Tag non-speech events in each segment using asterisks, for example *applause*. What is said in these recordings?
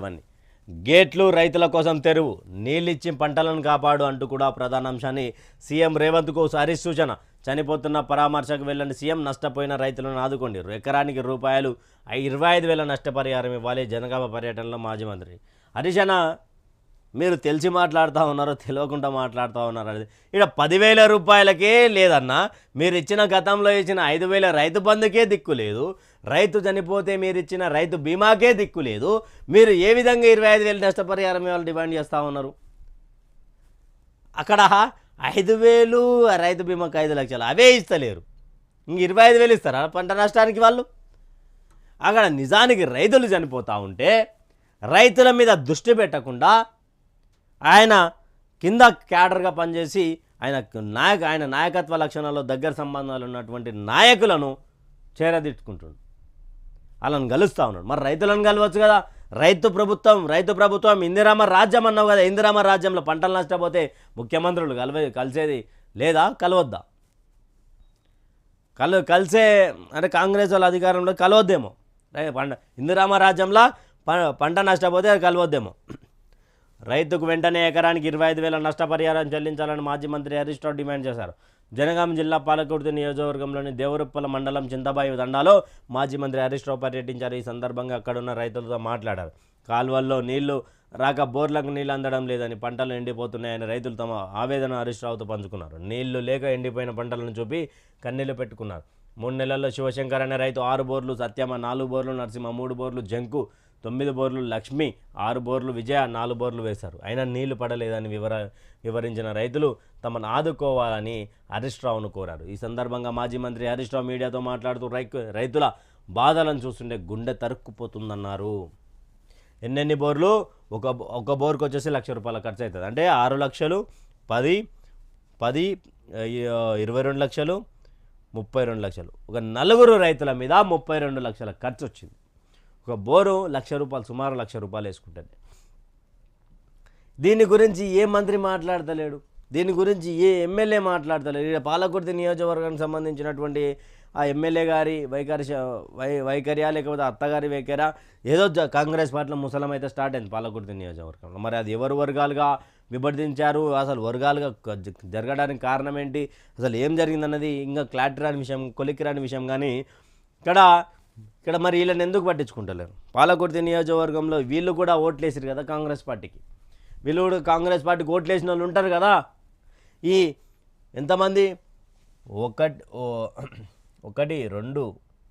అవన్నీ. గేట్లు రైతుల కోసం తెరువు నీళ్ళిచ్చి పంటలను కాపాడు అంటూ కూడా ప్రధాన అంశాన్ని సీఎం రేవంత్కు హరీష్ సూచన. చనిపోతున్న పరామర్శకు వెళ్ళని సీఎం నష్టపోయిన రైతులను ఆదుకోండి ఎకరానికి రూపాయలు ఇరవై ఐదు వేల నష్టపరిహారం ఇవ్వాలి జనగామ పర్యటనలో మాజీ మంత్రి. హరీష్ మీరు తెలిసి మాట్లాడుతూ ఉన్నారో తెలియకుండా మాట్లాడుతూ ఉన్నారు ఇక్కడ పదివేల రూపాయలకే లేదన్నా మీరు ఇచ్చిన గతంలో ఇచ్చిన ఐదు వేల రైతు బంధుకే దిక్కు లేదు. రైతు చనిపోతే మీరు ఇచ్చిన రైతు బీమాకే దిక్కు లేదు. మీరు ఏ విధంగా ఇరవై ఐదు వేలు నష్టపరిహారం ఇవ్వాలి డిమాండ్ చేస్తూ ఉన్నారు? అక్కడ ఐదు వేలు రైతు బీమాకి ఐదు లక్షలు అవే ఇస్తలేరు. ఇంక ఇరవై ఐదు వేలు ఇస్తారా పంట నష్టానికి వాళ్ళు? అక్కడ నిజానికి రైతులు చనిపోతూ ఉంటే రైతుల మీద దృష్టి పెట్టకుండా ఆయన కింద క్యాడర్గా పనిచేసి ఆయన నాయక ఆయన నాయకత్వ లక్షణాల్లో దగ్గర సంబంధాలు ఉన్నటువంటి నాయకులను చేరదిట్టుకుంటుండు వాళ్ళని కలుస్తూ ఉన్నాడు. మరి రైతులను కలవచ్చు కదా? రైతు ప్రభుత్వం రైతు ప్రభుత్వం ఇందిరామ రాజ్యం అన్నావు కదా? ఇందిరామ రాజ్యంలో పంటలు నష్టపోతే ముఖ్యమంత్రులు కలవే కలిసేది లేదా? కలవద్దా? కలు కలిసే అంటే కాంగ్రెస్ వాళ్ళ అధికారంలో కలవద్దేమో. రై- పంట ఇందిరామ రాజ్యంలో ప- పంట నష్టపోతే అది కలవద్దేమో. రైతుకు వెంటనే ఎకరానికి ఇరవై ఐదు వేల నష్టపరిహారం చెల్లించాలని మాజీ మంత్రి హరీష్ రావు డిమాండ్ చేశారు. జనగాం జిల్లా పాలకుర్తి నియోజకవర్గంలోని దేవరుప్పల మండలం చింతబాయి దండాలో మాజీ మంత్రి హరీష్ రావు పర్యటించారు. ఈ సందర్భంగా అక్కడున్న రైతులతో మాట్లాడారు. కాల్వల్లో నీళ్ళు రాక బోర్లకు నీళ్ళు అందడం లేదని పంటలు ఎండిపోతున్నాయని రైతులు తమ ఆవేదన హరీష్ రావుతో పంచుకున్నారు. నీళ్ళు లేక ఎండిపోయిన పంటలను చూపి కన్నీళ్ళు పెట్టుకున్నారు. మూడు నెలల్లో శివశంకర్ అనే రైతు ఆరు బోర్లు సత్యమ్మ నాలుగు బోర్లు నరసింహ మూడు బోర్లు జంకు తొమ్మిది బోర్లు లక్ష్మి ఆరు బోర్లు విజయ నాలుగు బోర్లు వేశారు. అయినా నీళ్ళు పడలేదని వివర వివరించిన రైతులు తమను ఆదుకోవాలని హరీష్ రావును కోరారు. ఈ సందర్భంగా మాజీ మంత్రి హరీష్ రావు మీడియాతో మాట్లాడుతూ రై రైతుల బాధలను చూస్తుంటే గుండె తరుక్కుపోతుందన్నారు. ఎన్నెన్ని బోర్లు? ఒక ఒక బోర్కి వచ్చేసి లక్ష రూపాయల ఖర్చు అవుతుంది అంటే ఆరు లక్షలు పది పది ఇరవై రెండు లక్షలు ముప్పై రెండు లక్షలు. ఒక నలుగురు రైతుల మీద ముప్పై రెండు లక్షల ఖర్చు వచ్చింది ఒక బోరు లక్ష రూపాయలు సుమారు లక్ష రూపాయలు వేసుకుంటుంది. దీని గురించి ఏ మంత్రి మాట్లాడతలేడు? దీని గురించి ఏ ఎమ్మెల్యే మాట్లాడతలేడు? ఇక్కడ పాలకుర్తి నియోజకవర్గానికి సంబంధించినటువంటి ఆ ఎమ్మెల్యే గారి వైఖరి వై వైఖరియా లేకపోతే అత్తగారి వైఖరి ఏదో కాంగ్రెస్ పార్టీలో ముసలం అయితే స్టార్ట్ అయింది పాలకుర్తి నియోజకవర్గంలో. మరి అది ఎవరు వర్గాలుగా విభజించారు. అసలు వర్గాలుగా జరగడానికి కారణం ఏంటి? అసలు ఏం జరిగిందన్నది ఇంకా క్లారిటీ రాని విషయం కొలిక్కి రాని విషయం కానీ ఇక్కడ ఇక్కడ మరి వీళ్ళని ఎందుకు పట్టించుకుంటలేరు? పాలకుర్తి నియోజకవర్గంలో వీళ్ళు కూడా ఓట్లేసారు కదా కాంగ్రెస్ పార్టీకి. వీళ్ళు కూడా కాంగ్రెస్ పార్టీకి ఓట్లేసిన వాళ్ళు ఉంటారు కదా? ఈ ఎంతమంది? ఒకటి *clears throat* ఒకటి రెండు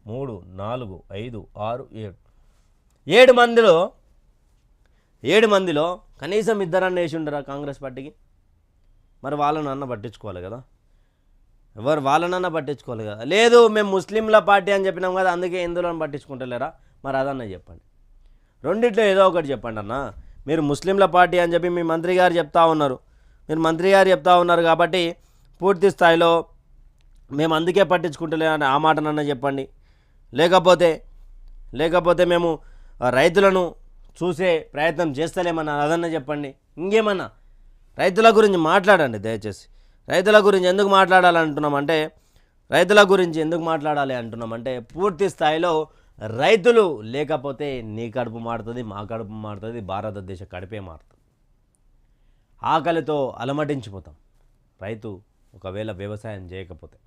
మూడు నాలుగు ఐదు ఆరు ఏడు. ఏడు మందిలో ఏడు మందిలో కనీసం ఇద్దరన్న వేసి ఉండరా కాంగ్రెస్ పార్టీకి? మరి వాళ్ళనన్న పట్టించుకోవాలి కదా? ఎవరు వాళ్ళనన్నా పట్టించుకోవాలి కదా? లేదు మేము ముస్లింల పార్టీ అని చెప్పినాం కదా అందుకే హిందువులను పట్టించుకుంటలేరా? మరి అదన్న చెప్పండి. రెండిట్లో ఏదో ఒకటి చెప్పండి అన్న. మీరు ముస్లింల పార్టీ అని చెప్పి మీ మంత్రి గారు చెప్తా ఉన్నారు. మీరు మంత్రి గారు చెప్తా ఉన్నారు కాబట్టి పూర్తి స్థాయిలో మేము అందుకే పట్టించుకుంటలేమని ఆ మాటనన్నా చెప్పండి. లేకపోతే లేకపోతే మేము రైతులను చూసే ప్రయత్నం చేస్తలేమన్నా అదన్నా చెప్పండి. ఇంకేమన్నా? రైతుల గురించి మాట్లాడండి దయచేసి. రైతుల గురించి ఎందుకు మాట్లాడాలి అంటున్నామంటే రైతుల గురించి ఎందుకు మాట్లాడాలి అంటున్నామంటే పూర్తి స్థాయిలో రైతులు లేకపోతే నీ కడుపు మారుతుంది మా కడుపు మారుతుంది భారతదేశ కడుపే మారుతుంది. ఆకలితో అలమటించిపోతాం. రైతు ఒకవేళ వ్యవసాయం చేయకపోతే.